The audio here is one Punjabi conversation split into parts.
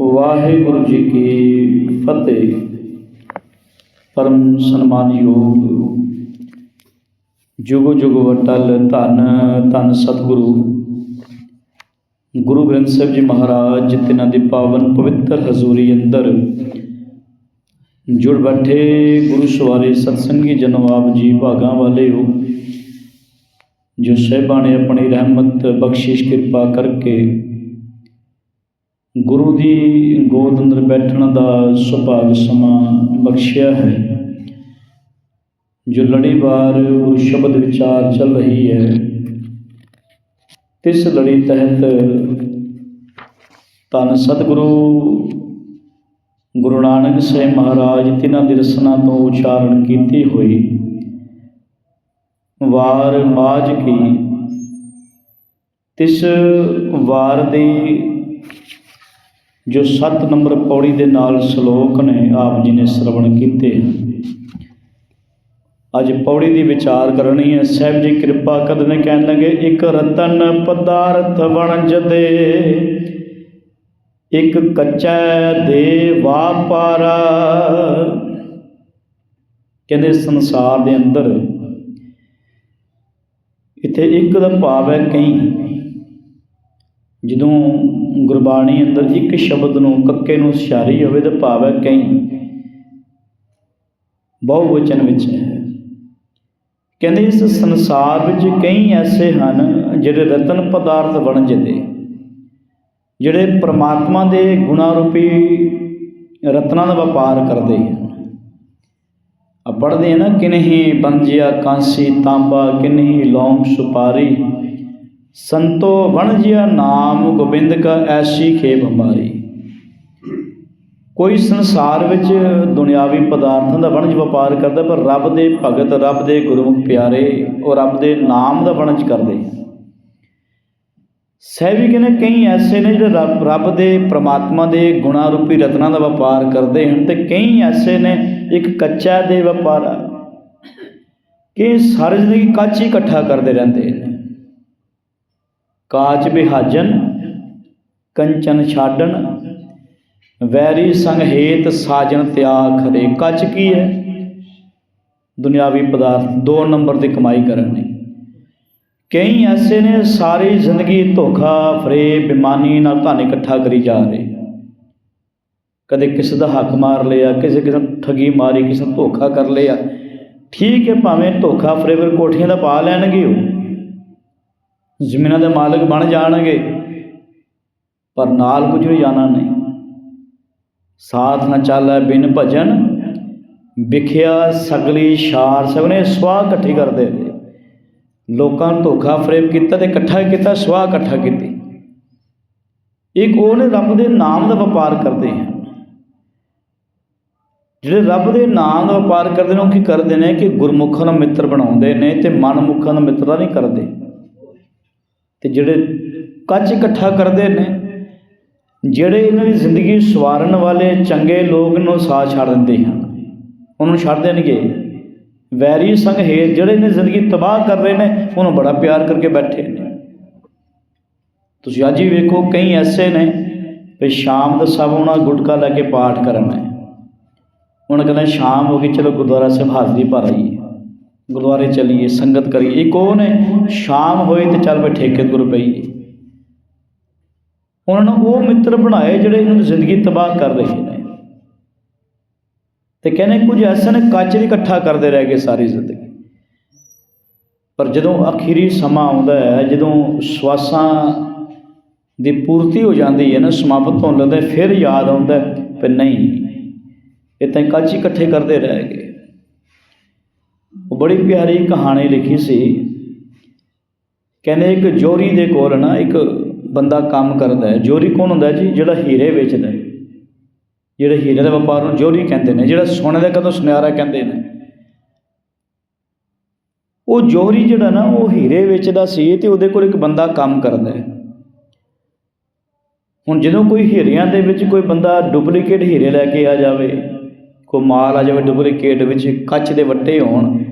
ਵਾਹਿਗੁਰੂ ਜੀ ਕੀ ਫਤਿਹ। ਪਰਮ ਸਨਮਾਨਯੋਗ ਜੁਗ ਜੁਗ ਵਟਲ ਧੰਨ ਧੰਨ ਸਤਿਗੁਰੂ। ਗੁਰੂ ਗ੍ਰੰਥ ਸਾਹਿਬ ਜੀ ਮਹਾਰਾਜ ਜਿਨ੍ਹਾਂ ਦੀ ਪਾਵਨ ਪਵਿੱਤਰ ਹਜ਼ੂਰੀ ਅੰਦਰ ਜੁੜ ਬੈਠੇ ਗੁਰੂ ਸਵਾਰੇ ਸਤਸੰਗੀ ਜਨਵਾਬ ਜੀ ਭਾਗਾਂ ਵਾਲੇ ਹੋ, ਜੋ ਸਹਿਬਾਂ ਨੇ ਆਪਣੀ ਰਹਿਮਤ, ਬਖਸ਼ਿਸ਼, ਕਿਰਪਾ ਕਰਕੇ ਗੁਰੂ ਦੀ ਗੋਦ ਅੰਦਰ ਬੈਠਣ ਦਾ ਸੁਭਾਗ ਸਮਾਂ ਬਖਸ਼ਿਆ ਹੈ। ਜੋ ਲੜੀਵਾਰ ਗੁਰੂ ਸ਼ਬਦ ਵਿਚਾਰ ਚੱਲ ਰਹੀ ਹੈ, ਤਿਸ ਲੜੀ ਤਹਿਤ ਧੰਨ ਸਤਿਗੁਰੂ ਗੁਰੂ ਨਾਨਕ ਸਾਹਿਬ ਮਹਾਰਾਜ ਤਿਨਾਂ ਦੀ ਰਸਨਾ ਤੋਂ ਉਚਾਰਨ ਕੀਤੀ ਹੋਈ ਵਾਰ ਮਾਜ ਕੀ, ਤਿਸ ਵਾਰ ਦੀ ਜੋ 7 ਨੰਬਰ ਪੌੜੀ ਦੇ ਨਾਲ ਸ਼ਲੋਕ ਨੇ ਆਪ ਜੀ ਨੇ ਸ਼ਰਵਣ ਕੀਤੇ ਅੱਜ ਪੌੜੀ ਦੀ ਵਿਚਾਰ ਕਰਨੀ ਹੈ। ਸਹਿਬ ਜੀ ਕਿਰਪਾ ਕਰਨੇ ਕਹਿਣ ਲੱਗੇ, ਇੱਕ ਰਤਨ ਪਦਾਰਥ ਵਣਜਦੇ ਇੱਕ ਕੱਚਾ ਦੇ ਵਾਪਾਰਾ। ਕਹਿੰਦੇ ਸੰਸਾਰ ਦੇ ਅੰਦਰ ਇੱਥੇ ਇੱਕ ਦਾ ਭਾਵ ਹੈ ਕਈ। ਜਦੋਂ ਗੁਰਬਾਣੀ ਅੰਦਰ ਇੱਕ ਸ਼ਬਦ ਨੂੰ ਕੱਕੇ ਨੂੰ ਸਿਆਰੀ ਹੋਵੇ ਤਾਂ ਭਾਵ ਹੈ ਕਈ ਬਹੁਵਚਨ ਵਿੱਚ ਹੈ। ਕਹਿੰਦੇ ਇਸ ਸੰਸਾਰ ਵਿੱਚ ਕਈ ਐਸੇ ਹਨ ਜਿਹੜੇ ਰਤਨ ਪਦਾਰਥ ਬਣ ਜਾਂਦੇ। ਜਿਹੜੇ ਪ੍ਰਮਾਤਮਾ ਦੇ ਗੁਣਾ ਰੂਪੀ ਰਤਨਾਂ ਦਾ ਵਪਾਰ ਕਰਦੇ ਹਨ। ਆ ਪੜ੍ਹਦੇ ਆ ਨਾ, ਕਿਨਹੀ ਬੰਜਿਆ ਕਾਂਸੀ ਤਾਂਬਾ, ਕਿਨਹੀ ਲੌਂਗ ਸੁਪਾਰੀ ਸੰਤੋ ਵਣਜਿਆ ਨਾਮ, ਗੋਬਿੰਦ ਕਾ ਐਸੀ ਖੇਪ ਹਮਾਰੀ ਕੋਈ ਸੰਸਾਰ ਵਿੱਚ ਦੁਨਿਆਵੀ ਪਦਾਰਥਾਂ ਦਾ ਵਣਜ ਵਪਾਰ ਕਰਦਾ, ਪਰ ਰੱਬ ਦੇ ਭਗਤ, ਰੱਬ ਦੇ ਗੁਰਮੁਖ ਪਿਆਰੇ, ਉਹ ਰੱਬ ਦੇ ਨਾਮ ਦਾ ਵਣਜ ਕਰਦੇ ਸਹਿਬੀ ਕਹਿੰਦੇ, ਕਈ ਐਸੇ ਨੇ ਜਿਹੜੇ ਰੱਬ ਰੱਬ ਦੇ ਪ੍ਰਮਾਤਮਾ ਦੇ ਗੁਣਾ ਰੂਪੀ ਰਤਨਾਂ ਦਾ ਵਪਾਰ ਕਰਦੇ ਹਨ ਤੇ ਕਈ ਐਸੇ ਨੇ ਇੱਕ ਕੱਚਾ ਦੇ ਵਪਾਰ ਕਿ ਸਾਰੀ ਜ਼ਿੰਦਗੀ ਕੱਚ ਹੀ ਇਕੱਠਾ ਕਰਦੇ ਰਹਿੰਦੇ ਨੇ ਕਾਚ ਬਿਹਾਜਨ ਕੰਚਨ ਛਾਡਣ, ਵੈਰੀ ਸੰਹੇਤ ਸਾਜਨ ਤਿਆਗ ਖਰੇ। ਕੱਚ ਕੀ ਹੈ? ਦੁਨਿਆਵੀ ਪਦਾਰਥ ਦੋ ਨੰਬਰ ਦੀ ਕਮਾਈ ਕਰਨ ਕਰਨੀ ਕਈ ਐਸੇ ਨੇ ਸਾਰੀ ਜ਼ਿੰਦਗੀ ਧੋਖਾ, ਫਰੇਬ, ਬੇਮਾਨੀ ਨਾਲ ਧਨ ਇਕੱਠਾ ਕਰੀ ਜਾ ਰਹੇ। ਕਦੇ ਕਿਸੇ ਦਾ ਹੱਕ ਮਾਰ ਲਿਆ, ਕਿਸੇ ਕਿਸੇ ਨੂੰ ਠੱਗੀ ਮਾਰੀ, ਕਿਸੇ ਨੂੰ ਧੋਖਾ ਕਰ ਲਿਆ। ਠੀਕ ਹੈ, ਭਾਵੇਂ ਧੋਖਾ, ਫਰੇਬ, ਕੋਠੀਆਂ ਦਾ ਪਾ ਲੈਣਗੇ ਉਹ। ਜ਼ਮੀਨਾਂ ਦੇ ਮਾਲਕ ਬਣ ਜਾਣਗੇ, ਪਰ ਨਾਲ ਕੁਝ ਵੀ ਜਾਣਾ ਨਹੀਂ। ਸਾਥ ਨਾ ਚੱਲੈ ਬਿਨ ਭਜਨ, ਵਿਖਿਆ ਸਗਲੀ ਸ਼ਾਰ ਸਗਨੇ ਸਵਾਹ ਇਕੱਠੀ ਕਰਦੇ ਨੇ। ਲੋਕਾਂ ਨੂੰ ਧੋਖਾ ਫਰੇਬ ਕੀਤਾ ਤੇ ਇਕੱਠਾ ਕੀਤਾ, ਸਵਾਹ ਇਕੱਠਾ ਕੀਤੀ। ਇੱਕ ਉਹ ਨੇ ਰੱਬ ਦੇ ਨਾਮ ਦਾ ਵਪਾਰ ਕਰਦੇ ਹਨ। ਜਿਹੜੇ ਰੱਬ ਦੇ ਨਾਮ ਦਾ ਵਪਾਰ ਕਰਦੇ ਨੇ, ਉਹ ਕੀ ਕਰਦੇ ਨੇ ਕਿ ਗੁਰਮੁਖਾਂ ਨੂੰ ਮਿੱਤਰ ਬਣਾਉਂਦੇ ਨੇ ਤੇ ਮਨਮੁਖਾਂ ਨੂੰ ਮਿੱਤਰਤਾ ਨਹੀਂ ਕਰਦੇ। ਤੇ ਜਿਹੜੇ ਕੱਚ ਇਕੱਠਾ ਕਰਦੇ ਨੇ, ਜਿਹੜੇ ਇਹਨਾਂ ਦੀ ਜ਼ਿੰਦਗੀ ਸਵਾਰਨ ਵਾਲੇ ਚੰਗੇ ਲੋਕ ਨੂੰ ਸਾਥ ਛੱਡ ਦਿੰਦੇ ਹਨ। ਉਹਨਾਂ ਨੂੰ ਛੱਡ ਦੇਣਗੇ ਵੈਰੀ ਸੰਗ ਹੇਤ ਜਿਹੜੇ ਇਹਨੇ ਜ਼ਿੰਦਗੀ ਤਬਾਹ ਕਰ ਰਹੇ ਨੇ, ਉਹਨੂੰ ਬੜਾ ਪਿਆਰ ਕਰਕੇ ਬੈਠੇ ਨੇ। ਤੁਸੀਂ ਅੱਜ ਹੀ ਵੇਖੋ, ਕਈ ਐਸੇ ਨੇ ਵੀ ਸ਼ਾਮ ਦਾ ਸਭ ਉਹਨਾਂ ਗੁਟਕਾ ਲੈ ਕੇ ਪਾਠ ਕਰਨਾ ਹੈ ਹੁਣ ਕਹਿੰਦਾ ਸ਼ਾਮ ਹੋ ਗਈ, ਚਲੋ ਗੁਰਦੁਆਰਾ ਸਾਹਿਬ ਹਾਜ਼ਰੀ ਭਰ ਆਈਏ। ਗੁਰਦੁਆਰੇ ਚਲੀਏ, ਸੰਗਤ ਕਰੀਏ। ਇੱਕ ਉਹ ਨੇ ਸ਼ਾਮ ਹੋਈ ਤੇ ਚੱਲ ਬੈ ਠੇਕੇ ਗੁਰ ਪਈਏ ਉਹਨਾਂ ਨੂੰ ਉਹ ਮਿੱਤਰ ਬਣਾਏ ਜਿਹੜੇ ਇਹਨਾਂ ਦੀ ਜ਼ਿੰਦਗੀ ਤਬਾਹ ਕਰ ਰਹੇ ਨੇ। ਤੇ ਕਹਿੰਦੇ ਕੁਝ ਐਸੇ ਨੇ ਕੱਚ ਇਕੱਠਾ ਕਰਦੇ ਰਹਿ ਗਏ ਸਾਰੀ ਜ਼ਿੰਦਗੀ। ਪਰ ਜਦੋਂ ਅਖੀਰੀ ਸਮਾਂ ਆਉਂਦਾ ਹੈ, ਜਦੋਂ ਸਵਾਸਾਂ ਦੀ ਪੂਰਤੀ ਹੋ ਜਾਂਦੀ ਹੈ ਨਾ, ਸਮਾਪਤ ਹੋਣ ਲੱਗਦਾ ਫਿਰ ਯਾਦ ਆਉਂਦਾ ਪਰ ਨਹੀਂ, ਇਹ ਤਾਂ ਕੱਚ ਇਕੱਠੇ ਕਰਦੇ ਰਹਿ ਗਏ। ਉਹ ਬੜੀ ਪਿਆਰੀ ਕਹਾਣੀ ਲਿਖੀ ਸੀ। ਕਹਿੰਦੇ ਇੱਕ ਜੋਰੀ ਦੇ ਕੋਲ ਨਾ ਇੱਕ ਬੰਦਾ ਕੰਮ ਕਰਦਾ ਹੈ। ਜੋਰੀ ਕੌਣ ਹੁੰਦਾ ਜੀ? ਜਿਹੜਾ ਹੀਰੇ ਵੇਚਦਾ ਹੈ। ਜਿਹੜੇ ਹੀਰੇ ਦੇ ਵਪਾਰ ਨੂੰ ਜੋਰੀ ਕਹਿੰਦੇ ਨੇ। ਜਿਹੜਾ ਸੋਨੇ ਦਾ ਕਦੋਂ ਸੁਨਿਆਰਾ ਕਹਿੰਦੇ ਨੇ। ਉਹ ਜੋਹਰੀ ਜਿਹੜਾ ਨਾ, ਉਹ ਹੀਰੇ ਵੇਚਦਾ ਸੀ ਤੇ ਉਹਦੇ ਕੋਲ ਇੱਕ ਬੰਦਾ ਕੰਮ ਕਰਦਾ ਹੈ। ਹੁਣ ਜਦੋਂ ਕੋਈ ਹੀਰਿਆਂ ਦੇ ਵਿੱਚ ਕੋਈ ਬੰਦਾ ਡੁਪਲੀਕੇਟ ਹੀਰੇ ਲੈ ਕੇ ਆ ਜਾਵੇ, ਕੋਈ ਮਾਲ ਆ ਜਾਵੇ ਡੁਪਲੀਕੇਟ ਵਿੱਚ, ਕੱਚ ਦੇ ਵੱਟੇ ਹੋਣ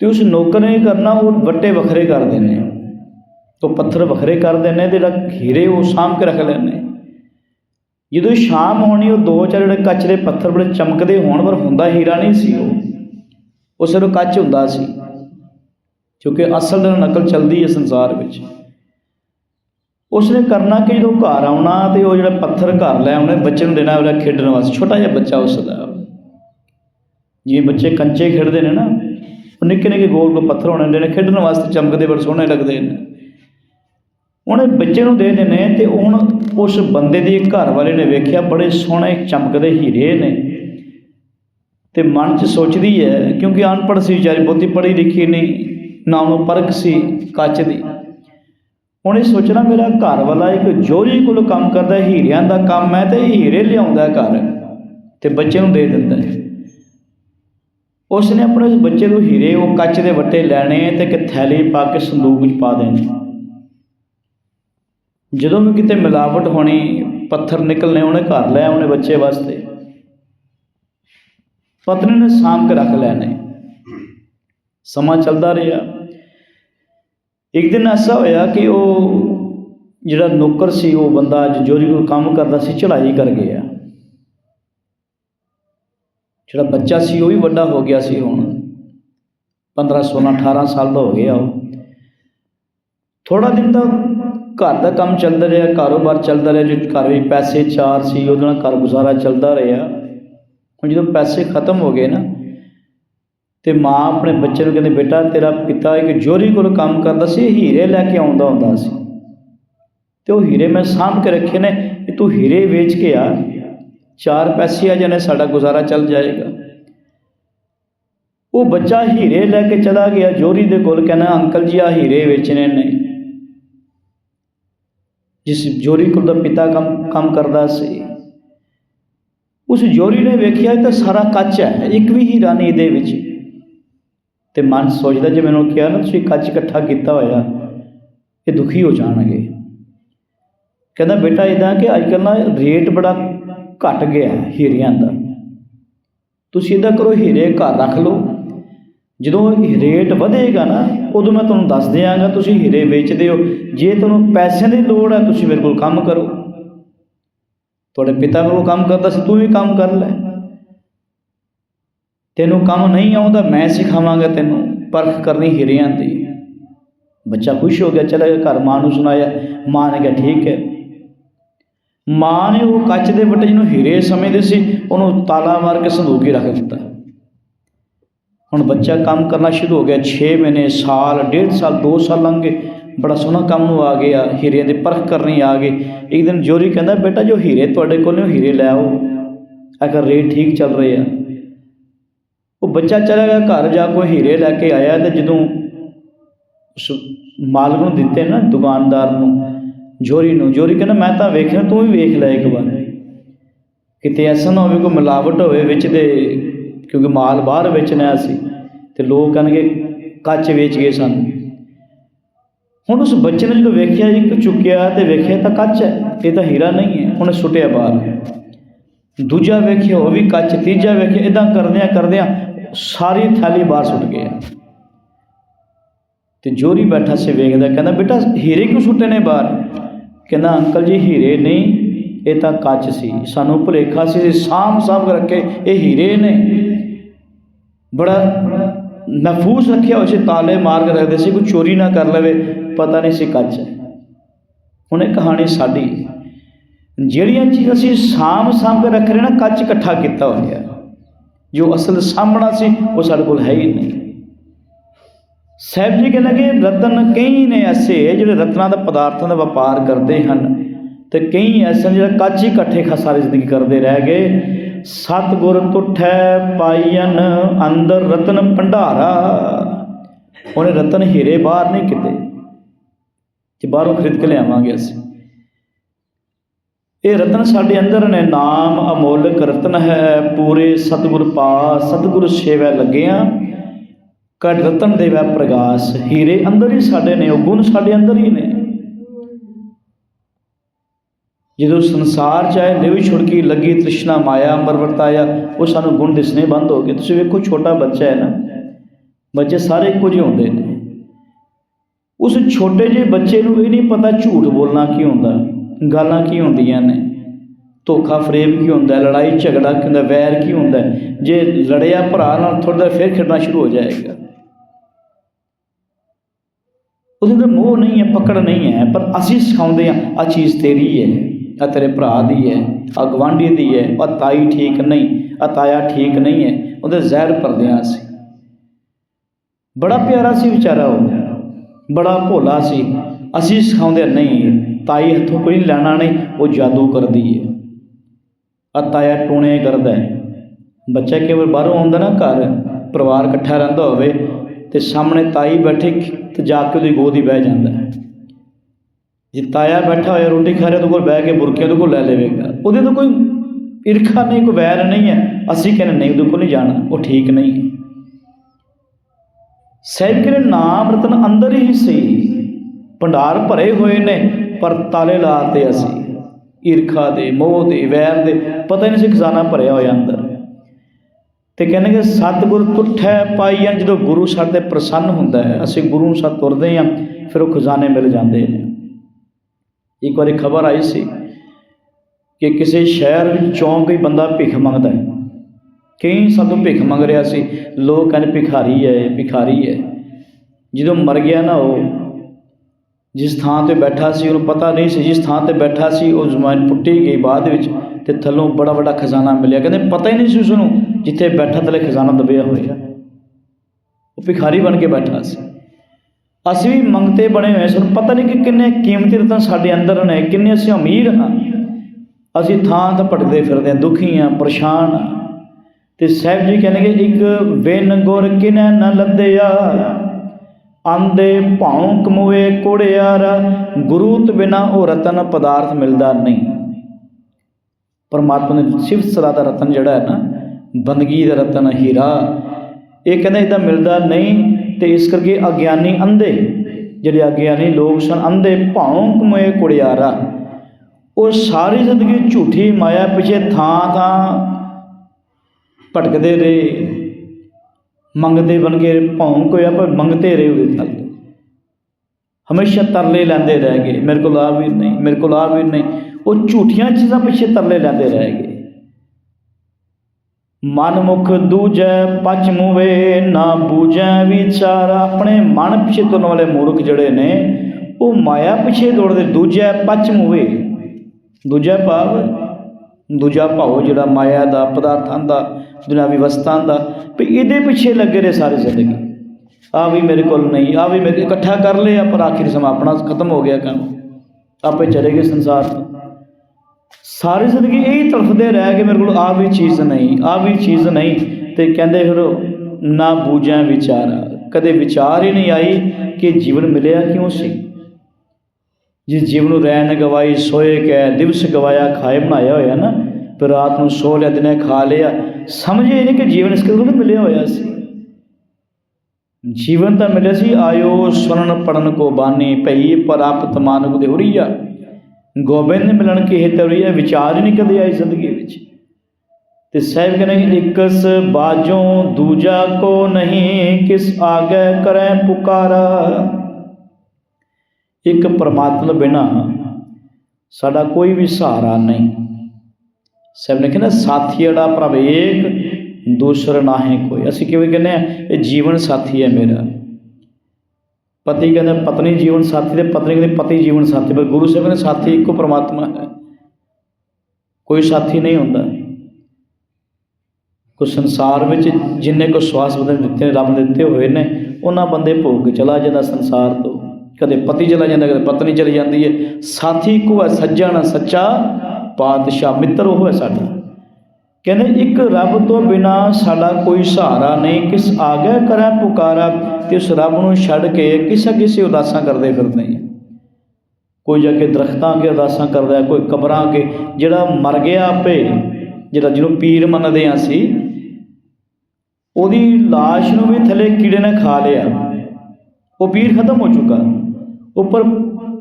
ਤੇ ਉਸ ਨੌਕਰ ਨੇ ਕਰਨਾ, ਉਹ ਵੱਟੇ ਵੱਖਰੇ ਕਰ ਦੇਣੇ ਉਹ ਪੱਥਰ ਵੱਖਰੇ ਕਰ ਦੇਣੇ ਤੇ ਜਿਹੜਾ ਹੀਰੇ ਉਹ ਸਾਂਭ ਕੇ ਰੱਖ ਲੈਣੇ ਜਦੋਂ ਸ਼ਾਮ ਹੋਣੀ, ਉਹ ਦੋ ਚਾਰ ਜਿਹੜੇ ਕੱਚ ਦੇ ਪੱਥਰ ਬੜੇ ਚਮਕਦੇ ਹੋਣ, ਪਰ ਹੁੰਦਾ ਹੀਰਾ ਨਹੀਂ ਸੀ ਉਹ। ਉਹ ਸਿਰਫ ਕੱਚ ਹੁੰਦਾ ਸੀ, ਕਿਉਂਕਿ ਅਸਲ ਦੇ ਨਾਲ ਨਕਲ ਚੱਲਦੀ ਹੈ ਸੰਸਾਰ ਵਿੱਚ। ਉਸਨੇ ਕਰਨਾ ਕਿ ਜਦੋਂ ਘਰ ਆਉਣਾ ਤੇ ਉਹ ਜਿਹੜਾ ਪੱਥਰ ਘਰ ਲੈ ਆਉਣੇ, ਬੱਚੇ ਨੂੰ ਦੇਣਾ, ਉਹਦਾ ਖੇਡਣ ਵਾਸਤੇ। ਛੋਟਾ ਜਿਹਾ ਬੱਚਾ ਉਸ ਦਾ। ਜਿਵੇਂ ਬੱਚੇ ਕੰਚੇ ਖੇਡਦੇ ਨੇ ਨਾ ਨਿੱਕੇ ਨਿੱਕੇ ਗੋਲ ਗੋਲ ਪੱਥਰ ਹੋਣੇ ਹੁੰਦੇ ਨੇ, ਖੇਡਣ ਵਾਸਤੇ ਚਮਕਦੇ ਬੜੇ ਸੋਹਣੇ ਲੱਗਦੇ ਨੇ। ਉਹਨੇ ਬੱਚੇ ਨੂੰ ਦੇ ਦੇਣੇ ਤੇ ਹੁਣ ਉਸ ਬੰਦੇ ਦੀ ਘਰ ਵਾਲੇ ਨੇ ਵੇਖਿਆ, ਬੜੇ ਸੋਹਣੇ ਚਮਕਦੇ ਹੀਰੇ ਨੇ। ਤੇ ਮਨ 'ਚ ਸੋਚਦੀ ਹੈ, ਕਿਉਂਕਿ ਅਨਪੜ੍ਹ ਸੀ ਵਿਚਾਰੀ, ਬਹੁਤੀ ਪੜ੍ਹੀ ਲਿਖੀ ਨਹੀਂ, ਨਾ ਉਹਨੂੰ ਪਰਖ ਸੀ ਕੱਚ ਦੀ। ਉਹਨੇ ਸੋਚਣਾ, ਮੇਰਾ ਘਰ ਵਾਲਾ ਇੱਕ ਜੋਰੀ ਕੋਲ ਕੰਮ ਕਰਦਾ, ਹੀਰਿਆਂ ਦਾ ਕੰਮ ਹੈ ਤੇ ਹੀਰੇ ਲਿਆਉਂਦਾ ਘਰ। ਤੇ ਬੱਚੇ ਨੂੰ ਦੇ ਦਿੰਦਾ ਉਸ ਨੇ ਆਪਣੇ ਉਸ ਬੱਚੇ ਨੂੰ ਹੀਰੇ, ਉਹ ਕੱਚ ਦੇ ਵੱਟੇ ਲੈਣੇ ਤੇ ਇੱਕ ਥੈਲੀ ਪਾ ਕੇ ਸੰਦੂਕ ਵਿੱਚ ਪਾ ਦੇਣੇ। ਜਦੋਂ ਵੀ ਕਿਤੇ ਮਿਲਾਵਟ ਹੋਣੀ, ਪੱਥਰ ਨਿਕਲਨੇ ਉਹਨੇ ਘਰ ਲੈ ਆਉਣੇ ਬੱਚੇ ਵਾਸਤੇ। ਪਤਨੀ ਨੇ ਸਾਂਭ ਕੇ ਰੱਖ ਲੈਣੇ। ਸਮਾਂ ਚੱਲਦਾ ਰਿਹਾ। ਇੱਕ ਦਿਨ ਐਸਾ ਹੋਇਆ ਕਿ ਉਹ ਜਿਹੜਾ ਨੌਕਰ ਸੀ, ਉਹ ਬੰਦਾ ਅੱਜ ਜੋਰੀ ਕੋਲ ਕੰਮ ਕਰਦਾ ਸੀ ਚੜਾਈ ਕਰ ਗਿਆ। ਜਿਹੜਾ ਬੱਚਾ ਸੀ ਉਹ ਵੀ ਵੱਡਾ ਹੋ ਗਿਆ ਸੀ ਹੁਣ। 15 16 18 ਸਾਲ ਦਾ ਹੋ ਗਿਆ ਉਹ। ਥੋੜਾ ਦਿਨ ਤਾਂ ਘਰ ਦਾ ਕੰਮ ਚੱਲਦਾ ਰਿਹਾ, ਕਾਰੋਬਾਰ ਚੱਲਦਾ ਰਿਹਾ ਜੋ ਘਰ ਵਿੱਚ ਪੈਸੇ ਚਾਰ ਸੀ, ਉਹਦੇ ਨਾਲ ਘਰ ਗੁਜ਼ਾਰਾ ਚੱਲਦਾ ਰਿਹਾ। ਹੁਣ ਜਦੋਂ ਪੈਸੇ ਖਤਮ ਹੋ ਗਏ ਨਾ, ਤੇ ਮਾਂ ਆਪਣੇ ਬੱਚੇ ਨੂੰ ਕਹਿੰਦੇ, ਬੇਟਾ, ਤੇਰਾ ਪਿਤਾ ਇੱਕ ਜੋਰੀ ਕੋਲ ਕੰਮ ਕਰਦਾ ਸੀ, ਹੀਰੇ ਲੈ ਕੇ ਆਉਂਦਾ ਹੁੰਦਾ ਸੀ। ਤੇ ਉਹ ਹੀਰੇ ਮੈਂ ਸਾਂਭ ਕੇ ਰੱਖੇ ਨੇ, ਵੀ ਤੂੰ ਹੀਰੇ ਵੇਚ ਕੇ ਆ। ਚਾਰ ਪੈਸੇ ਆ ਜਾਣੇ, ਸਾਡਾ ਗੁਜ਼ਾਰਾ ਚੱਲ ਜਾਏਗਾ। ਉਹ ਬੱਚਾ ਹੀਰੇ ਲੈ ਕੇ ਚਲਾ ਗਿਆ, ਜੋਰੀ ਦੇ ਕੋਲ ਕਹਿੰਦਾ, ਅੰਕਲ ਜੀ ਆ ਹੀਰੇ ਵੇਚਣੇ ਨੇ। ਜਿਸ ਜੋਰੀ ਕੋਲ ਦਾ ਪਿਤਾ ਕੰਮ ਕੰਮ ਕਰਦਾ ਸੀ। ਉਸ ਜੋਰੀ ਨੇ ਵੇਖਿਆ ਤਾਂ ਸਾਰਾ ਕੱਚ ਹੈ, ਇੱਕ ਵੀ ਹੀਰਾ ਨਹੀਂ ਇਹਦੇ ਵਿੱਚ। ਤੇ ਮਨ ਸੋਚਦਾ, ਜੇ ਮੈਨੂੰ ਕਿਹਾ ਨਾ, ਤੁਸੀਂ ਕੱਚ ਇਕੱਠਾ ਕੀਤਾ ਹੋਇਆ, ਇਹ ਦੁਖੀ ਹੋ ਜਾਣਗੇ। ਕਹਿੰਦਾ, ਬੇਟਾ ਇਦਾਂ ਕਿ ਅੱਜ ਕੱਲ੍ਹ ਨਾ ਰੇਟ ਬੜਾ ਘਟ ਗਿਆ ਹੀਰਿਆਂ ਦਾ। ਤੁਸੀਂ ਇਹਦਾ ਕਰੋ, ਹੀਰੇ ਘਰ ਰੱਖ ਲਓ। ਜਦੋਂ ਰੇਟ ਵਧੇਗਾ ਨਾ, ਉਦੋਂ ਮੈਂ ਤੁਹਾਨੂੰ ਦੱਸ ਦਿਆਂਗਾ, ਤੁਸੀਂ ਹੀਰੇ ਵੇਚਦੇ ਹੋ ਜੇ ਤੁਹਾਨੂੰ ਪੈਸਿਆਂ ਦੀ ਲੋੜ ਹੈ, ਤੁਸੀਂ ਮੇਰੇ ਕੋਲ ਕੰਮ ਕਰੋ। ਤੁਹਾਡੇ ਪਿਤਾ ਮੇਰੇ ਕੋਲ ਕੰਮ ਕਰਦਾ ਸੀ, ਤੂੰ ਵੀ ਕੰਮ ਕਰ ਲੈ। ਤੈਨੂੰ ਕੰਮ ਨਹੀਂ ਆਉਂਦਾ, ਮੈਂ ਸਿਖਾਵਾਂਗਾ ਤੈਨੂੰ ਪਰਖ ਕਰਨੀ ਹੀਰਿਆਂ ਦੀ। ਬੱਚਾ ਖੁਸ਼ ਹੋ ਗਿਆ, ਚਲਾ ਗਿਆ ਘਰ, ਮਾਂ ਨੂੰ ਸੁਣਾਇਆ। ਮਾਂ ਨੇ ਕਿਹਾ, ਠੀਕ ਹੈ ਮਾਂ ਨੇ ਉਹ ਕੱਚ ਦੇ ਵੱਟੇ ਜਿਹਨੂੰ ਹੀਰੇ ਸਮਝਦੇ ਸੀ, ਉਹਨੂੰ ਤਾਲਾ ਮਾਰ ਕੇ ਸੰਦੂਕ ਹੀ ਰੱਖ ਦਿੱਤਾ। ਹੁਣ ਬੱਚਾ ਕੰਮ ਕਰਨਾ ਸ਼ੁਰੂ ਹੋ ਗਿਆ 6 ਮਹੀਨੇ, ਸਾਲ, ਡੇਢ ਸਾਲ 2 ਸਾਲ ਲੰਘ ਗਏ। ਬੜਾ ਸੋਹਣਾ ਕੰਮ ਨੂੰ ਆ ਗਿਆ, ਹੀਰਿਆਂ ਦੀ ਪਰਖ ਕਰਨੀ ਆ ਗਏ ਇੱਕ ਦਿਨ ਜੋਰੀ ਕਹਿੰਦਾ, ਬੇਟਾ, ਜੋ ਹੀਰੇ ਤੁਹਾਡੇ ਕੋਲ ਨੇ, ਉਹ ਹੀਰੇ ਲੈ ਆਓ। ਅਗਰ ਰੇਟ ਠੀਕ ਚੱਲ ਰਹੇ ਆ। ਉਹ ਬੱਚਾ ਚਲਾ ਗਿਆ ਘਰ ਜਾ ਕੇ, ਹੀਰੇ ਲੈ ਕੇ ਆਇਆ ਤੇ ਜਦੋਂ ਉਸ ਮਾਲਕ ਨੂੰ ਦਿੱਤੇ ਨਾ ਦੁਕਾਨਦਾਰ ਨੂੰ ਜੋਰੀ ਨੂੰ, ਜੋਰੀ ਕਹਿੰਦਾ, ਮੈਂ ਤਾਂ ਵੇਖਣਾ ਤੂੰ ਵੀ ਵੇਖ ਲੈ ਇੱਕ ਵਾਰ। ਕਿਤੇ ਐਸਾ ਨਾ ਹੋਵੇ, ਕੋਈ ਮਿਲਾਵਟ ਹੋਵੇ, ਵਿੱਚ ਦੇ, ਕਿਉਂਕਿ ਮਾਲ ਬਾਹਰ ਵੇਚਣਾ ਸੀ ਤੇ ਲੋਕ ਕਹਿਣਗੇ, ਕੱਚ ਵੇਚ ਗਏ ਸਾਨੂੰ। ਹੁਣ ਉਸ ਬੱਚੇ ਨੇ ਜਦੋਂ ਵੇਖਿਆ, ਇੱਕ ਚੁੱਕਿਆ ਤੇ ਵੇਖਿਆ ਤਾਂ ਕੱਚ ਹੈ, ਇਹ ਤਾਂ ਹੀਰਾ ਨਹੀਂ ਹੈ ਉਹਨੇ ਸੁੱਟਿਆ ਬਾਹਰ। ਦੂਜਾ ਵੇਖਿਆ, ਉਹ ਵੀ ਕੱਚ, ਤੀਜਾ ਵੇਖਿਆ ਇਦਾਂ ਕਰਦਿਆਂ ਕਰਦਿਆਂ ਸਾਰੀ ਥੈਲੀ ਬਾਹਰ ਸੁੱਟ ਗਿਆ ਤੇ ਜੋਰੀ ਬੈਠਾ ਸੀ ਵੇਖਦਾ, ਕਹਿੰਦਾ, ਬੇਟਾ, ਹੀਰੇ ਕਿਉਂ ਸੁੱਟੇ ਨੇ ਬਾਹਰ? ਕਹਿੰਦਾ, ਅੰਕਲ ਜੀ, ਹੀਰੇ ਨਹੀਂ, ਇਹ ਤਾਂ ਕੱਚ ਸੀ। ਸਾਨੂੰ ਭੁਲੇਖਾ ਸੀ ਸਾਂਭ ਸਾਂਭ ਕੇ ਰੱਖੇ, ਇਹ ਹੀਰੇ ਨੇ। ਬੜਾ ਨਫੂਸ ਰੱਖਿਆ ਹੋਇਆ ਸੀ, ਤਾਲੇ ਮਾਰ ਕੇ ਰੱਖਦੇ ਸੀ, ਕੋਈ ਚੋਰੀ ਨਾ ਕਰ ਲਵੇ, ਪਤਾ ਨਹੀਂ ਸੀ ਕੱਚ ਹੈ। ਹੁਣ ਇਹ ਕਹਾਣੀ ਸਾਡੀ, ਜਿਹੜੀਆਂ ਚੀਜ਼ਾਂ ਅਸੀਂ ਸਾਂਭ ਸਾਂਭ ਕੇ ਰੱਖ ਰਹੇ ਨਾ, ਕੱਚ ਇਕੱਠਾ ਕੀਤਾ ਹੋਇਆ। ਜੋ ਅਸਲ ਸਾਂਭਣਾ ਸੀ, ਉਹ ਸਾਡੇ ਕੋਲ ਹੈ ਹੀ ਨਹੀਂ। ਸਾਹਿਬ ਜੀ ਕਹਿੰਦੇ ਕਿ ਰਤਨ ਕਈ ਨੇ ਐਸੇ ਜਿਹੜੇ ਰਤਨਾਂ ਦਾ ਪਦਾਰਥਾਂ ਦਾ ਵਪਾਰ ਕਰਦੇ ਹਨ ਤੇ ਕਈ ਐਸੇ ਜਿਹੜੇ ਕਾਚੀ ਇਕੱਠੇ ਖਸਾਰੀ ਜ਼ਿੰਦਗੀ ਕਰਦੇ ਰਹਿ ਗਏ। ਸਤਗੁਰ ਤੁਠੈ ਪਾਈਨ ਅੰਦਰ ਰਤਨ ਭੰਡਾਰਾ। ਉਹਨੇ ਰਤਨ ਹੀਰੇ ਬਾਹਰ ਨਹੀਂ ਕਿਤੇ। ਕਿ ਬਾਹਰੋਂ ਖਰੀਦ ਕੇ ਲਿਆਵਾਂਗੇ ਅਸੀਂ। ਇਹ ਰਤਨ ਸਾਡੇ ਅੰਦਰ ਨੇ, ਨਾਮ ਅਮੋਲਕ ਰਤਨ ਹੈ, ਪੂਰੇ ਸਤਿਗੁਰ ਪਾ, ਸਤਿਗੁਰ ਸੇਵਾ ਲੱਗਿਆ। ਘਟ ਰਤਨ ਦੇਵੈ ਪ੍ਰਗਾਸ, ਹੀਰੇ ਅੰਦਰ ਹੀ ਸਾਡੇ ਨੇ, ਉਹ ਗੁਣ ਸਾਡੇ ਅੰਦਰ ਹੀ ਨੇ। ਜਦੋਂ ਸੰਸਾਰ ਚ ਆਏ ਲਿਵ ਛੁੜਕੀ ਲੱਗੀ, ਤ੍ਰਿਸ਼ਨਾ ਮਾਇਆ ਅੰਬਰ ਵਰਤਾਇਆ, ਉਹ ਸਾਨੂੰ ਗੁਣ ਦਿਸਨੇ ਬੰਦ ਹੋ ਗਏ। ਤੁਸੀਂ ਵੇਖੋ, ਛੋਟਾ ਬੱਚਾ ਹੈ ਨਾ, ਬੱਚੇ ਸਾਰੇ ਇੱਕੋ ਜਿਹੇ ਹੁੰਦੇ ਨੇ। ਉਸ ਛੋਟੇ ਜਿਹੇ ਬੱਚੇ ਨੂੰ ਇਹ ਨਹੀਂ ਪਤਾ ਝੂਠ ਬੋਲਣਾ ਕੀ ਹੁੰਦਾ, ਗਾਲਾਂ ਕੀ ਹੁੰਦੀਆਂ ਨੇ, ਧੋਖਾ ਫਰੇਬ ਕੀ ਹੁੰਦਾ, ਲੜਾਈ ਝਗੜਾ ਕੀ ਹੁੰਦਾ, ਵੈਰ ਕੀ ਹੁੰਦਾ, ਜੇ ਲੜਿਆ ਭਰਾ ਨਾਲ ਥੋੜ੍ਹਾ ਦੇਰ ਫਿਰ ਖੇਡਣਾ ਸ਼ੁਰੂ ਹੋ ਜਾਏਗਾ। ਉਹਦੇ ਅੰਦਰ ਮੋਹ ਨਹੀਂ ਹੈ, ਪਕੜ ਨਹੀਂ ਹੈ, ਪਰ ਅਸੀਂ ਸਿਖਾਉਂਦੇ ਆ ਆ ਚੀਜ਼ ਤੇਰੀ ਹੈ ਆ ਤੇਰੇ ਭਰਾ ਦੀ ਹੈ ਆ ਗਵਾਂਢੀ ਦੀ ਹੈ ਆ ਤਾਈ ਠੀਕ ਨਹੀਂ ਆ ਤਾਇਆ ਠੀਕ ਨਹੀਂ ਹੈ, ਉਹਦੇ ਜ਼ਹਿਰ ਭਰਦੇ ਹਾਂ ਅਸੀਂ। ਬੜਾ ਪਿਆਰਾ ਸੀ ਵਿਚਾਰਾ ਉਹ, ਬੜਾ ਭੋਲਾ ਸੀ। ਅਸੀਂ ਸਿਖਾਉਂਦੇ ਨਹੀਂ, ਤਾਈ ਹੱਥੋਂ ਕੋਈ ਲੈਣਾ ਨਹੀਂ, ਉਹ ਜਾਦੂ ਕਰਦੀ ਹੈ। ਆ ਤਾਇਆ ਟੂਣੇ ਕਰਦਾ ਹੈ। ਬੱਚਾ ਕੇਵਲ ਬਾਹਰੋਂ ਆਉਂਦਾ ਨਾ ਘਰ, ਪਰਿਵਾਰ ਇਕੱਠਾ ਰਹਿੰਦਾ ਹੋਵੇ ਤੇ ਸਾਹਮਣੇ ਤਾਈ ਬੈਠੀ ਤੇ ਜਾ ਕੇ ਉਹਦੀ ਗੋਦ ਹੀ ਬਹਿ ਜਾਂਦਾ ਜੇ ਤਾਇਆ ਬੈਠਾ ਹੋਇਆ, ਰੋਟੀ ਖਾ ਰਿਹਾ, ਉਹਦੇ ਕੋਲ ਬਹਿ ਕੇ ਬੁਰਕੇ ਉਹਦੇ ਕੋਲ ਲੈ ਲਵੇਗਾ। ਉਹਦੇ ਤੋਂ ਕੋਈ ਈਰਖਾ ਨਹੀਂ, ਕੋਈ ਵੈਰ ਨਹੀਂ ਹੈ। ਅਸੀਂ ਕਹਿੰਦੇ, ਨਹੀਂ, ਉਹਦੇ ਕੋਲ ਨਹੀਂ ਜਾਣਾ, ਉਹ ਠੀਕ ਨਹੀਂ ਹੈ। ਸਾਹਿਬ ਕਹਿੰਦੇ, ਨਾਮ ਰਤਨ ਅੰਦਰ ਹੀ ਸੀ। ਭੰਡਾਰ ਭਰੇ ਹੋਏ ਨੇ, ਪਰ ਤਾਲੇ ਲਾਤੇ ਅਸੀਂ। ਈਰਖਾ ਦੇ, ਮੋਹ ਦੇ, ਵੈਰ ਦੇ, ਪਤਾ ਹੀ ਨਹੀਂ ਸੀ ਖਜ਼ਾਨਾ ਭਰਿਆ ਹੋਇਆ ਅੰਦਰ। ਤੇ ਕਹਿੰਦੇ ਕਿ ਸਤਿਗੁਰ ਤੁਠੈ ਪਾਈਆਂ ਜਦੋਂ ਗੁਰੂ ਸਾਡੇ ਤੇ ਪ੍ਰਸੰਨ ਹੁੰਦਾ ਹੈ, ਅਸੀਂ ਗੁਰੂ ਨੂੰ ਸਾਥ ਤੁਰਦੇ ਹਾਂ, ਫਿਰ ਉਹ ਖਜ਼ਾਨੇ ਮਿਲ ਜਾਂਦੇ ਨੇ। ਇੱਕ ਵਾਰੀ ਖਬਰ ਆਈ ਸੀ ਕਿ ਕਿਸੇ ਸ਼ਹਿਰ ਵਿੱਚ ਚੌਂਕ ਕੋਈ ਬੰਦਾ ਭਿੱਖ ਮੰਗਦਾ ਹੈ। ਕਈ ਸਾਧੂ ਭਿੱਖ ਮੰਗ ਰਿਹਾ ਸੀ, ਲੋਕ ਕਹਿੰਦੇ ਭਿਖਾਰੀ ਹੈ ਭਿਖਾਰੀ ਹੈ। ਜਦੋਂ ਮਰ ਗਿਆ ਨਾ ਉਹ ਜਿਸ ਥਾਂ ਤੇ ਬੈਠਾ ਸੀ, ਉਹਨੂੰ ਪਤਾ ਨਹੀਂ ਸੀ। ਜਿਸ ਥਾਂ ਤੇ ਬੈਠਾ ਸੀ, ਉਹ ਜ਼ਮਾਨ ਪੁੱਟੀ ਗਈ ਬਾਅਦ ਵਿੱਚ ਤੇ ਥੱਲੋਂ ਬੜਾ ਵੱਡਾ ਖਜ਼ਾਨਾ ਮਿਲਿਆ। ਕਹਿੰਦੇ ਪਤਾ ਹੀ ਨਹੀਂ ਸੀ ਉਸਨੂੰ ਜਿੱਥੇ ਬੈਠਾ ਥੱਲੇ ਖਜ਼ਾਨਾ ਦਬਿਆ ਹੋਇਆ। ਉਹ ਭਿਖਾਰੀ ਬਣ ਕੇ ਬੈਠਾ ਸੀ। ਅਸੀਂ ਵੀ ਮੰਗਤੇ ਬਣੇ ਹੋਏ ਸਾਨੂੰ ਪਤਾ ਨਹੀਂ ਕਿ ਕਿੰਨੇ ਕੀਮਤੀ ਰਤਨ ਸਾਡੇ ਅੰਦਰ ਨੇ, ਕਿੰਨੇ ਅਸੀਂ ਅਮੀਰ ਹਾਂ। ਅਸੀਂ ਥਾਂ ਥਾਂ ਭਟਕਦੇ ਫਿਰਦੇ ਹਾਂ, ਦੁਖੀ ਹਾਂ, ਪਰੇਸ਼ਾਨ ਹਾਂ। ਤੇ ਸਾਹਿਬ ਜੀ ਕਹਿੰਦੇ ਕਿ ਇੱਕ ਬਿਨ ਗੁਰ ਕਿਨੈ ਨ ਲੱਦਿਆ। ਆਂਦੇ ਭਾਉ ਕਮੋਏ ਕੋੜਿਆਰ ਗੁਰੂ ਤੋਂ ਬਿਨਾ ਉਹ ਰਤਨ ਪਦਾਰਥ ਮਿਲਦਾ ਨਹੀਂ। ਪਰਮਾਤਮਾ ਨੇ ਸਿਫਤ ਸਲਾਹ ਦਾ ਰਤਨ ਜਿਹੜਾ ਹੈ ਨਾ, ਬੰਦਗੀ ਦਾ ਰਤਨ ਹੀਰਾ। ਇਹ ਕਹਿੰਦੇ ਇਹਦਾ ਮਿਲਦਾ ਨਹੀਂ, ਤੇ ਇਸ ਕਰਕੇ ਅਗਿਆਨੀ ਅੰਧੇ। ਜਿਹੜੇ ਅਗਿਆਨੀ ਲੋਕ ਸਨ, ਅੰਧੇ ਭਾਉ ਕਮੋਏ ਕੋੜਿਆਰਾ ਉਹ ਸਾਰੀ ਜ਼ਿੰਦਗੀ ਝੂਠੀ ਮਾਇਆ ਪਿੱਛੇ ਥਾਂ ਥਾਂ ਭਟਕਦੇ ਰਹੇ। ਮੰਗਦੇ ਬਣ ਕੇ ਭੌਂਕ ਹੋਇਆ ਪਰ ਮੰਗਤੇ ਰਹੇ ਉਹਦੇ ਥੱਲੇ ਹਮੇਸ਼ਾ ਤਰਲੇ ਲੈਂਦੇ ਰਹਿ ਗਏ। ਮੇਰੇ ਕੋਲ ਆ ਵੀ ਨਹੀਂ, ਮੇਰੇ ਕੋਲ ਆ ਵੀ ਨਹੀਂ। ਉਹ ਝੂਠੀਆਂ ਚੀਜ਼ਾਂ ਪਿੱਛੇ ਤਰਲੇ ਲੈਂਦੇ ਰਹਿ ਗਏ। ਮਨ ਮੁਖ ਦੂਜੈ ਪਛ ਮੂਵੇ ਨਾ ਬੂਝੈ ਵਿਚਾਰ। ਆਪਣੇ ਮਨ ਪਿੱਛੇ ਤੁਰਨ ਵਾਲੇ ਮੂਰਖ ਜਿਹੜੇ ਨੇ, ਉਹ ਮਾਇਆ ਪਿੱਛੇ ਦੌੜਦੇ। ਦੂਜੈ ਪਛ ਮੂਵੇ। ਦੂਜਾ ਭਾਵ ਦੂਜਾ ਭਾਵ ਜਿਹੜਾ ਮਾਇਆ ਦਾ, ਪਦਾਰਥਾਂ ਦਾ ਦੁਨਿਆਵੀ ਵਸਤਾਂ ਦਾ, ਵੀ ਇਹਦੇ ਪਿੱਛੇ ਲੱਗੇ ਰਹੇ ਸਾਰੀ ਜ਼ਿੰਦਗੀ। ਆ ਵੀ ਮੇਰੇ ਕੋਲ ਨਹੀਂ, ਆ ਵੀ ਮੇਰੇ ਇਕੱਠਾ ਕਰ ਲਿਆ, ਪਰ ਆਖਿਰ ਸਮਾਂ ਆਪਣਾ ਖਤਮ ਹੋ ਗਿਆ ਕੰਮ। ਆਪੇ ਚਲੇ ਗਏ ਸੰਸਾਰ ਤੋਂ। ਸਾਰੀ ਜ਼ਿੰਦਗੀ ਇਹੀ ਤੜਫਦੇ ਰਹਿ ਗਏ, ਮੇਰੇ ਕੋਲ ਆ ਵੀ ਚੀਜ਼ ਨਹੀਂ, ਆ ਵੀ ਚੀਜ਼ ਨਹੀਂ। ਤੇ ਕਹਿੰਦੇ ਫਿਰ ਨਾ ਬੂਝਾਂ ਵਿਚਾਰਾ ਕਦੇ ਵਿਚਾਰ ਹੀ ਨਹੀਂ ਆਈ ਕਿ ਜੀਵਨ ਮਿਲਿਆ ਕਿਉਂ ਸੀ? ਜਿਸ ਜੀਵਨ ਨੂੰ ਰਹਿਣ ਗਵਾਈ, ਸੋਏ ਕੈ, ਦਿਵਸ ਗਵਾਇਆ, ਖਾਏ ਬਣਾਇਆ ਹੋਇਆ ਨਾ ਫਿਰ ਰਾਤ ਨੂੰ ਸੋ ਲਿਆ, ਦਿਨੇ ਖਾ ਲਿਆ। ਸਮਝੇ ਨਹੀਂ ਕਿ ਜੀਵਨ ਇਸ ਕਰਕੇ ਮਿਲਿਆ ਹੋਇਆ ਸੀ। ਜੀਵਨ ਤਾਂ ਮਿਲਿਆ ਸੀ, ਆਇਓ ਸੁਣਨ ਪੜਨ ਕੋ ਬਾਨੀ ਭਈ ਪ੍ਰਾਪਤ ਮਾਨੁਕ ਦੇ ਹੁਰੀਆ ਗੋਬਿੰਦ ਮਿਲਣ ਕੀ ਹਿਤ ਹੋਈ ਵਿਚਾਰ ਹੀ ਨਹੀਂ ਕਦੇ ਆਈ ਜ਼ਿੰਦਗੀ ਵਿੱਚ। ਤੇ ਸਾਹਿਬ ਕਹਿੰਦੇ ਇਕਸ ਬਾਜੋਂ ਦੂਜਾ ਕੋ ਨਹੀਂ, ਕਿਸ ਆਗੇ ਕਰੈ ਪੁਕਾਰਾ। ਇੱਕ ਪਰਮਾਤਮਾ ਬਿਨਾ ਸਾਡਾ ਕੋਈ ਵੀ ਸਹਾਰਾ ਨਹੀਂ। ਸਭ ਨੇ ਕਹਿੰਦਾ ਸਾਥੀੜਾ ਪ੍ਰਭ ਏਕ, ਦੂਸਰ ਨਾਹੀ ਕੋਈ। ਅਸੀਂ ਕਿਵੇਂ ਕਹਿੰਦੇ ਆ ਇਹ ਜੀਵਨ ਸਾਥੀ ਹੈ ਮੇਰਾ। ਪਤੀ ਕਹਿੰਦਾ, ਪਤਨੀ ਜੀਵਨ ਸਾਥੀ ਤੇ ਪਤਨੀ ਕਹਿੰਦੀ, ਪਤੀ ਜੀਵਨ ਸਾਥੀ। ਪਰ ਗੁਰੂ ਸਾਹਿਬ ਨੇ ਸਾਥੀ ਇੱਕੋ ਪਰਮਾਤਮਾ ਹੈ। ਕੋਈ ਸਾਥੀ ਨਹੀਂ ਹੁੰਦਾ। ਕੋ ਸੰਸਾਰ ਵਿੱਚ ਜਿੰਨੇ ਕੋ ਸਵਾਸ ਬਦਨ ਦਿੱਤੇ ਰੱਬ ਦਿੱਤੇ ਹੋਏ ਨੇ, ਉਹਨਾਂ ਬੰਦੇ ਭੋਗ ਕੇ ਚਲਾ ਜਾਂਦਾ ਸੰਸਾਰ ਤੋਂ। ਕਦੇ ਪਤੀ ਚਲਾ ਜਾਂਦਾ, ਕਦੇ ਪਤਨੀ ਚਲੀ ਜਾਂਦੀ ਹੈ। ਸਾਥੀ ਇੱਕੋ ਹੈ ਸੱਜਣ ਸੱਚਾ ਪਾਤਸ਼ਾਹ ਮਿੱਤਰ ਉਹ ਹੈ ਸਾਡਾ। ਕਹਿੰਦੇ, ਇੱਕ ਰੱਬ ਤੋਂ ਬਿਨਾ ਸਾਡਾ ਕੋਈ ਸਹਾਰਾ ਨਹੀਂ, ਕਿਸ ਆਗੇ ਕਰਾਂ ਪੁਕਾਰਾ ਤੇ ਉਸ ਰੱਬ ਨੂੰ ਛੱਡ ਕੇ ਕਿਸੇ ਕਿਸੇ ਉਦਾਸਾਂ ਕਰਦੇ ਫਿਰਦੇ ਹਾਂ। ਕੋਈ ਜਾ ਕੇ ਦਰਖਤਾਂ ਅੱਗੇ ਉਦਾਸਾਂ ਕਰਦਾ, ਕੋਈ ਕਬਰਾਂ ਅੱਗੇ, ਜਿਹੜਾ ਮਰ ਗਿਆ ਆਪੇ, ਜਿਹੜਾ ਜਿਹਨੂੰ ਪੀਰ ਮੰਨਦੇ ਹਾਂ ਅਸੀਂ, ਉਹਦੀ লাশ ਨੂੰ ਵੀ ਥੱਲੇ ਕੀੜੇ ਨੇ ਖਾ ਲਿਆ। ਉਹ ਪੀਰ ਖਤਮ ਹੋ ਚੁੱਕਾ। ਉੱਪਰ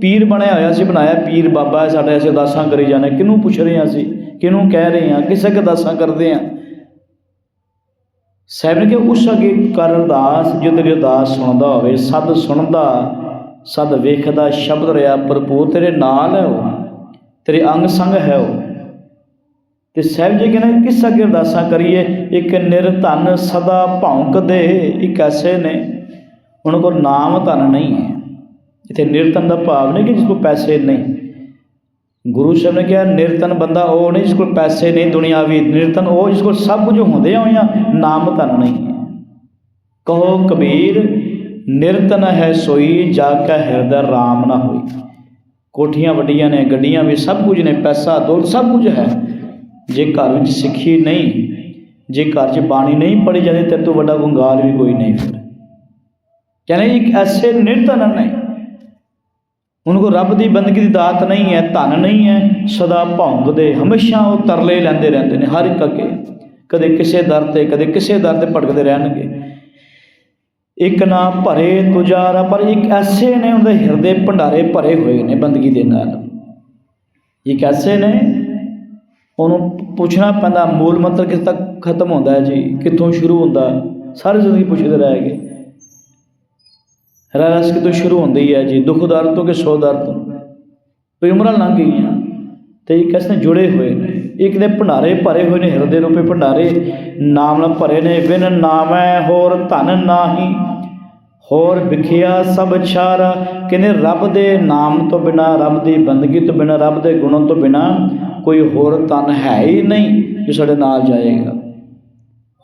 ਪੀਰ ਬਣਿਆ ਹੋਇਆ ਸੀ, ਬਣਾਇਆ, ਪੀਰ ਬਾਬਾ ਹੈ ਸਾਡੇ, ਅਸੀਂ ਅਰਦਾਸਾਂ ਕਰੀ ਜਾਂਦੇ ਕਿਹਨੂੰ ਪੁੱਛ ਰਹੇ ਹਾਂ ਅਸੀਂ? ਕਿਹਨੂੰ ਕਹਿ ਰਹੇ ਹਾਂ? ਕਿਸੇ ਕੇ ਅਰਦਾਸਾਂ ਕਰਦੇ ਹਾਂ। ਸਾਹਿਬ ਨੇ ਕਿਹਾ, ਉਸ ਅੱਗੇ ਕਰ ਅਰਦਾਸ ਜੋ ਤੇਰੀ ਅਰਦਾਸ ਸੁਣਦਾ ਹੋਵੇ, ਸਦ ਸੁਣਦਾ, ਸਦ ਵੇਖਦਾ, ਸ਼ਬਦ ਰਿਆ ਭਰਪੂਰ ਤੇਰੇ ਨਾਲ ਹੈ ਉਹ, ਤੇਰੇ ਅੰਗ ਸੰਗ ਹੈ ਉਹ। ਤੇ ਸਾਹਿਬ ਜੀ ਕਹਿੰਦੇ, ਕਿਸ ਅੱਗੇ ਅਰਦਾਸਾਂ ਕਰੀਏ? ਇੱਕ ਨਿਰਧਨ ਸਦਾ ਭੌਂਕਦੇ, ਇੱਕ ਐਸੇ ਨੇ। ਉਹਨਾਂ ਕੋਲ ਨਾਮ ਧਨ ਨਹੀਂ ਹੈ। ਇੱਥੇ ਨਿਰਤਨ ਦਾ ਭਾਵ ਨਹੀਂ ਕਿ ਜਿਸ ਕੋਲ ਪੈਸੇ ਨਹੀਂ। ਗੁਰੂ ਸਾਹਿਬ ਨੇ ਕਿਹਾ, ਨਿਰਤਨ ਬੰਦਾ ਉਹ ਨਹੀਂ ਜਿਸ ਕੋਲ ਪੈਸੇ ਨਹੀਂ, ਦੁਨਿਆਵੀ ਨਿਰਤਨ ਉਹ ਜਿਸ ਕੋਲ ਸਭ ਕੁਝ ਹੁੰਦੇ ਹੋਈਆਂ ਨਾਮ ਧਨ ਨਹੀਂ। ਹੈ ਕਹੋ ਕਬੀਰ, ਨਿਰਤਨ ਹੈ ਸੋਈ, ਜਾ ਕੇ ਹਿਰਦਾ ਰਾਮ ਨਾ ਹੋਈ। ਕੋਠੀਆਂ ਵੱਡੀਆਂ ਨੇ, ਗੱਡੀਆਂ ਵੀ ਸਭ ਕੁਝ ਨੇ, ਪੈਸਾ, ਦੌਲਤ ਸਭ ਕੁਝ ਹੈ। ਜੇ ਘਰ ਵਿੱਚ ਸਿੱਖੀ ਨਹੀਂ, ਜੇ ਘਰ 'ਚ ਬਾਣੀ ਨਹੀਂ ਪੜੀ ਜਾਂਦੀ, ਤੇ ਤੋਂ ਵੱਡਾ ਗੁੰਗਾਲ ਵੀ ਕੋਈ ਨਹੀਂ ਫਿਰ। ਕਹਿੰਦੇ ਇੱਕ ਐਸੇ ਨਿਰਧਨ ਨਹੀਂ ਉਹਨਾਂ ਕੋ ਰੱਬ ਦੀ ਬੰਦਗੀ ਦੀ ਦਾਤ ਨਹੀਂ ਹੈ, ਧਨ ਨਹੀਂ ਹੈ, ਸਦਾ ਭੌਂਕਦੇ ਹਮੇਸ਼ਾ ਉਹ ਤਰਲੇ ਲੈਂਦੇ ਰਹਿੰਦੇ ਨੇ, ਹਰ ਇੱਕ ਅੱਗੇ। ਕਦੇ ਕਿਸੇ ਦਰ ਤੇ, ਕਦੇ ਕਿਸੇ ਦਰ ਤੇ ਭਟਕਦੇ ਰਹਿਣਗੇ। ਇੱਕ ਨਾ ਭਰੇ ਤੁਜਾਰਾ ਪਰ ਇੱਕ ਐਸੇ ਨੇ ਉਹਦੇ ਹਿਰਦੇ ਭੰਡਾਰੇ ਭਰੇ ਹੋਏ ਨੇ ਬੰਦਗੀ ਦੇ ਨਾਲ। ਇੱਕ ਐਸੇ ਨੇ, ਉਹਨੂੰ ਪੁੱਛਣਾ ਪੈਂਦਾ, ਮੂਲ ਮੰਤਰ ਕਿੱਥੇ ਤੱਕ ਖਤਮ ਹੁੰਦਾ ਹੈ ਜੀ? ਕਿੱਥੋਂ ਸ਼ੁਰੂ ਹੁੰਦਾ? ਸਾਰੀ ਜ਼ਿੰਦਗੀ ਪੁੱਛਦੇ ਰਹਿ ਗਏ। ਰਸ ਕਿਤੋਂ ਸ਼ੁਰੂ ਹੁੰਦੀ ਹੈ ਜੀ, ਦੁੱਖ ਦਰਦ ਤੋਂ ਕਿ ਸੋ ਦਰਦ ਤੋਂ? ਵੀ ਉਮਰਾਂ ਲੰਘ ਗਈਆਂ ਤੇ ਇੱਕ ਐਸੇ ਜੁੜੇ ਹੋਏ ਨੇ। ਇੱਕ ਦੇ ਭੰਡਾਰੇ ਭਰੇ ਹੋਏ ਨੇ, ਹਿਰਦੇ ਰੂਪੇ ਭੰਡਾਰੇ, ਨਾਮ ਨਾਲ ਭਰੇ ਨੇ। ਬਿਨ ਨਾਮੈ ਹੋਰ ਧਨ ਨਾਹੀ, ਹੋਰ ਵਿਖਿਆ ਸਭ ਛਾਰਾ। ਕਹਿੰਦੇ ਰੱਬ ਦੇ ਨਾਮ ਤੋਂ ਬਿਨਾ, ਰੱਬ ਦੀ ਬੰਦਗੀ ਤੋਂ ਬਿਨਾ, ਰੱਬ ਦੇ ਗੁਣਾਂ ਤੋਂ ਬਿਨਾ ਕੋਈ ਹੋਰ ਤਨ ਹੈ ਹੀ ਨਹੀਂ ਜੋ ਸਾਡੇ ਨਾਲ ਜਾਏਗਾ।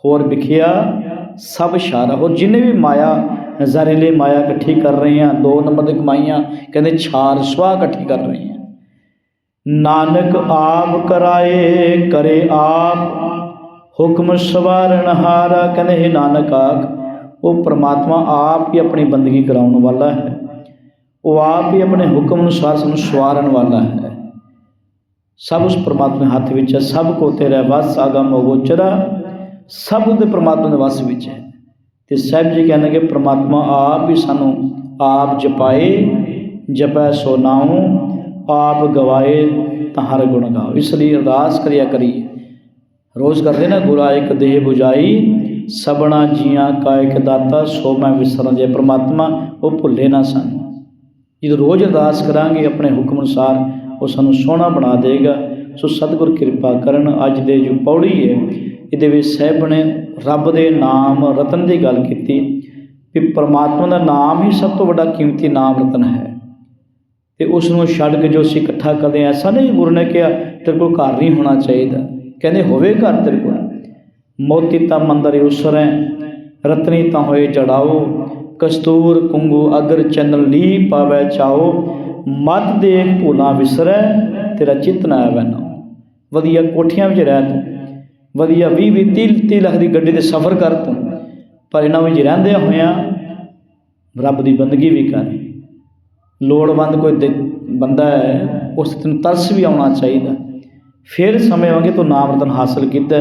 ਹੋਰ ਵਿਖਿਆ ਸਭ ਛਾਰਾ। ਹੋਰ ਜਿੰਨੇ ਵੀ ਮਾਇਆ ਜ਼ਹਿਰੀਲੇ ਮਾਇਆ ਇਕੱਠੀ ਕਰ ਰਹੇ ਹਾਂ ਦੋ ਨੰਬਰ ਦੀ ਕਮਾਈਆਂ, ਕਹਿੰਦੇ ਛਾਰ ਸਵਾਹ ਇਕੱਠੀ ਕਰ ਰਹੇ ਹਾਂ ਨਾਨਕ ਆਪ ਕਰਾਏ, ਕਰੇ ਆਪ, ਹੁਕਮ ਸਵਾਰਨ ਹਾਰਾ, ਕਹਿੰਦੇ ਹੈ ਨਾਨਕ ਆਖ, ਉਹ ਪ੍ਰਮਾਤਮਾ ਆਪ ਹੀ ਆਪਣੀ ਬੰਦਗੀ ਕਰਾਉਣ ਵਾਲਾ ਹੈ। ਉਹ ਆਪ ਹੀ ਆਪਣੇ ਹੁਕਮ ਅਨੁਸਾਰ ਸਾਨੂੰ ਸਵਾਰਨ ਵਾਲਾ ਹੈ। ਸਭ ਉਸ ਪ੍ਰਮਾਤਮਾ ਦੇ ਹੱਥ ਵਿੱਚ ਹੈ, ਸਭ ਕੋ ਤੇਰਾ ਵਸ ਆਗਮ ਗੋਚਰਾ ਸਭ ਉਹਦੇ ਪ੍ਰਮਾਤਮਾ ਦੇ ਵਸ ਵਿੱਚ ਹੈ। ਤੇ ਸਾਹਿਬ ਜੀ ਕਹਿੰਦੇ ਕਿ ਪ੍ਰਮਾਤਮਾ ਆਪ ਹੀ ਸਾਨੂੰ ਆਪ ਜਪਾਏ, ਜਪੈ ਸੋ ਨਾਉ, ਆਪ ਗਵਾਏ ਤਾਂ ਹਰ ਗੁਣ ਗਾਓ। ਇਸ ਲਈ ਅਰਦਾਸ ਕਰਿਆ ਕਰੀਏ। ਰੋਜ਼ ਕਰਦੇ ਨਾ ਗੁਰਾ ਇੱਕ ਦੇਹ 부ਜਾਈ ਸਬਣਾ ਜੀਆਂ ਕਾਇਕ ਦਾਤਾ, ਸੋ ਮੈਂ ਵਿਸਰਾਂ ਜੇ ਪ੍ਰਮਾਤਮਾ, ਉਹ ਭੁੱਲੇ ਨਾ ਸਾਨੂੰ। ਜਦੋਂ ਰੋਜ਼ ਅਰਦਾਸ ਕਰਾਂਗੇ ਆਪਣੇ ਹੁਕਮ ਅਨੁਸਾਰ, ਉਹ ਸਾਨੂੰ ਸੋਹਣਾ ਬਣਾ ਦੇਗਾ। ਸੋ ਸਤਿਗੁਰ ਕਿਰਪਾ ਕਰਨ ਅੱਜ ਦੇ ਜੋ ਪੌੜੀ ਹੈ ਇਹਦੇ ਵਿੱਚ ਸਾਹਿਬ ਨੇ ਰੱਬ ਦੇ ਨਾਮ ਰਤਨ ਦੀ ਗੱਲ ਕੀਤੀ ਕਿ ਪਰਮਾਤਮਾ ਦਾ ਨਾਮ ਹੀ ਸਭ ਤੋਂ ਵੱਡਾ ਕੀਮਤੀ ਨਾਮ ਰਤਨ ਹੈ। ਤੇ ਉਸ ਨੂੰ ਛੱਡ ਕੇ ਜੋ ਅਸੀਂ ਇਕੱਠਾ ਕਰਦੇ ਹਾਂ, ਐਸਾ ਨਹੀਂ ਗੁਰੂ ਨੇ ਕਿਹਾ, ਤੇਰੇ ਕੋਲ ਘਰ ਨਹੀਂ ਹੋਣਾ ਚਾਹੀਦਾ। ਕਹਿੰਦੇ, ਹੋਵੇ ਘਰ ਤੇਰੇ ਕੋਲ। ਮੋਤੀ ਤਾਂ ਮੰਦਰ ਉਸਰੈ ਰਤਨੀ ਤਾਂ ਹੋਏ ਜੜਾਓ। ਕਸਤੂਰ, ਕੁੰਗੂ, ਅਗਰ ਚੰਨ ਲੀ ਪਾਵੈ ਚਾਓ। ਮਤ ਦੇਖ ਭੂਲਾ ਵਿਸਰੈ, ਤੇਰਾ ਚਿੱਤ ਨਾ ਆਵੈ ਨਾ ਵਧੀਆ ਕੋਠੀਆਂ ਵਿੱਚ ਰਹਿ ਤੂੰ। ਵਧੀਆ 20 20 30 30 ਲੱਖ ਦੀ ਗੱਡੀ ਤੇ ਸਫ਼ਰ ਕਰ ਤੂੰ। ਪਰ ਇਹਨਾਂ ਵਿੱਚ ਰਹਿੰਦੇ ਹੋਇਆਂ ਰੱਬ ਦੀ ਬੰਦਗੀ ਵੀ ਕਰ। ਲੋੜਵੰਦ ਕੋਈ ਦੇ- ਬੰਦਾ ਹੈ, ਉਸ ਤੇ ਤੈਨੂੰ ਤਰਸ ਵੀ ਆਉਣਾ ਚਾਹੀਦਾ। ਫਿਰ ਸਮੇਂ ਵਾਂਗੇ ਤੂੰ ਨਾਮ ਰਤਨ ਹਾਸਲ ਕੀਤਾ,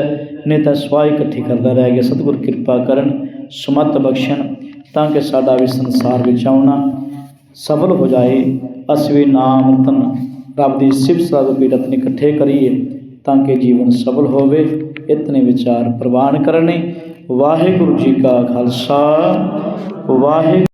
ਨਹੀਂ ਤਾਂ ਸਵਾਹ ਇਕੱਠੀ ਕਰਦਾ ਰਹਿ ਗਿਆ। ਸਤਿਗੁਰ ਕਿਰਪਾ ਕਰਨ, ਸੁਮਤ ਬਖਸ਼ਣ, ਤਾਂ ਕਿ ਸਾਡਾ ਵੀ ਸੰਸਾਰ ਵਿੱਚ ਆਉਣਾ ਸਫਲ ਹੋ ਜਾਏ। ਅਸੀਂ ਵੀ ਨਾਮ ਰਤਨ ਰੱਬ ਦੀ ਸਿਫਤ ਸਲਾਹ ਪੀੜਤ ਰਤਨ ਇਕੱਠੇ ਕਰੀਏ। ਤਾਂ ਕਿ ਜੀਵਨ ਸਫਲ ਹੋਵੇ ਇਤਨੇ ਵਿਚਾਰ ਪ੍ਰਵਾਨ ਕਰਨੇ। ਵਾਹਿਗੁਰੂ ਜੀ ਕਾ ਖਾਲਸਾ। ਵਾਹਿਗੁਰੂ